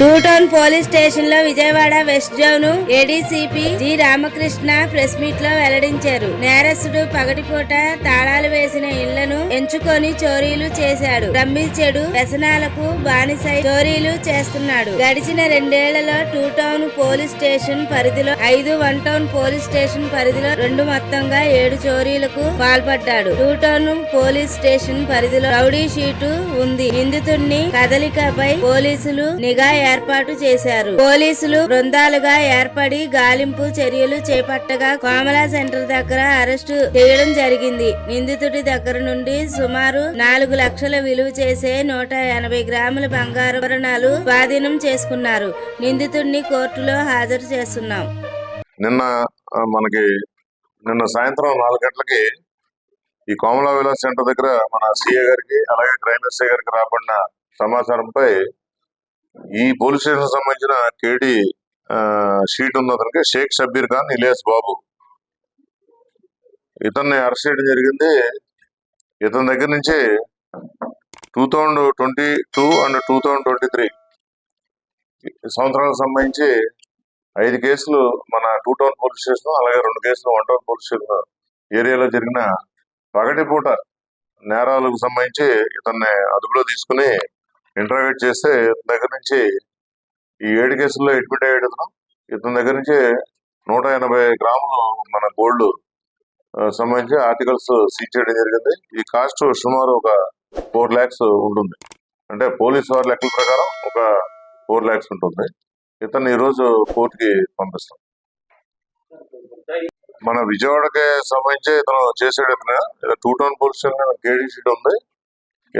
two town police స్టేషన్లో Vijayawada west zone ADCP G. Ramakrishna press మీట్లో వెల్లడించారు. నేరస్తుడు పగటిపూట తాళాలు వేసిన ఇళ్ళను ఎంచుకొని చోరీలు చేశాడు. రమ్మించెడు వ్యసనాలకు బానిసై చోరీలు చేస్తున్నాడు. గడిచిన రెండేళ్ళలో టూ టౌన్ పోలీస్ స్టేషన్ పరిధిలో ఐదు వన్ టౌన్ పోలీస్ స్టేషన్ పరిధిలో రెండు మొత్తంగా ఏడు చోరీలకు పాల్పడ్డాడు. టూ టౌన్ పోలీస్ స్టేషన్ పరిధిలో రౌడీ షీటు ఉంది. నిందితుడిని కదలికపై పోలీసులు నిఘా ఏర్పాటు చేశారు. పోలీసులు బృందాలుగా ఏర్పడి గాలింపు చర్యలు చేపట్టగా కోమలా సెంటర్ దగ్గర అరెస్టు చేయడం జరిగింది. నిందితుడి దగ్గర నుండి సుమారు నాలుగు లక్షల విలువ చేసే నూట ఎనభై గ్రాముల బంగారు ఆభరణాలు స్వాధీనం చేసుకున్నారు. నిందితుడిని కోర్టులో హాజరు చేస్తున్నాం. నిన్న మనకి నిన్న సాయంత్రం నాలుగు గంటలకి ఈ కోమలా విలాస్ సెంటర్ దగ్గర మన సిఏ గారికి అలాగే క్రైమ్ ఎస్ఐ గారికి రాబడిన సమాచారంపై ఈ పోలీస్ స్టేషన్ సంబంధించిన కేడి షీట్ ఉంది అతనికి షేక్ షబీర్ ఖాన్ ఇలియాస్ బాబు. ఇతన్ని అరెస్ట్ చేయడం జరిగింది. ఇతని దగ్గర నుంచి two thousand twenty two and two thousand twenty three సంవత్సరాలకు సంబంధించి ఐదు కేసులు మన టూ టౌన్ పోలీస్ స్టేషన్ అలాగే రెండు కేసులు వన్ టౌన్ పోలీస్ స్టేషన్ ఏరియాలో జరిగిన పగటిపూట నేరాలకు సంబంధించి ఇతన్ని అదుపులో తీసుకుని ఇంటర్వ్యూ చేస్తే ఇతని దగ్గర నుంచి ఈ ఏడు కేసుల్లో అడ్మిట్ అయ్యాడు ఇతను. ఇతని దగ్గర నుంచి నూట ఎనభై గ్రాములు మన గోల్డ్ సంబంధించి ఆర్టికల్స్ సీజ్ చేయడం జరిగింది. ఈ కాస్ట్ సుమారు ఒక ఫోర్ ల్యాక్స్ ఉంటుంది. అంటే పోలీస్ వారి లెక్కల ప్రకారం ఒక ఫోర్ ల్యాక్స్ ఉంటుంది. ఇతన్ని ఈ రోజు కోర్టుకి పంపిస్తాం. మన విజయవాడకి సంబంధించి ఇతను చేసాడు ఇతను. Two town police station KD ఉంది.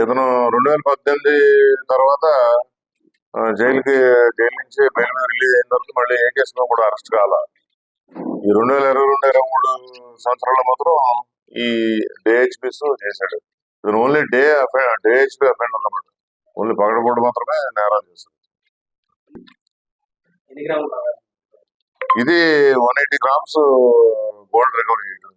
ఇతను రెండు వేల పద్దెనిమిది తర్వాత జైలుకి జైలు నుంచి బెయిల్ మీద రిలీజ్ అయిన తర్వాత మళ్ళీ ఏ కేసులో కూడా అరెస్ట్ కాల. ఈ రెండు వేల ఇరవై రెండు ఇరవై మూడు సంవత్సరాల్లో మాత్రం ఈ డిహెచ్పిస్ చేశాడు. ఇతను ఓన్లీ డే డిహెచ్పి అఫెండ్ అన్నమాట. ఓన్లీ పగడపూట మాత్రమే నేరాలు చేశాడు. ఇది one eighty grams gold recovery చేయడం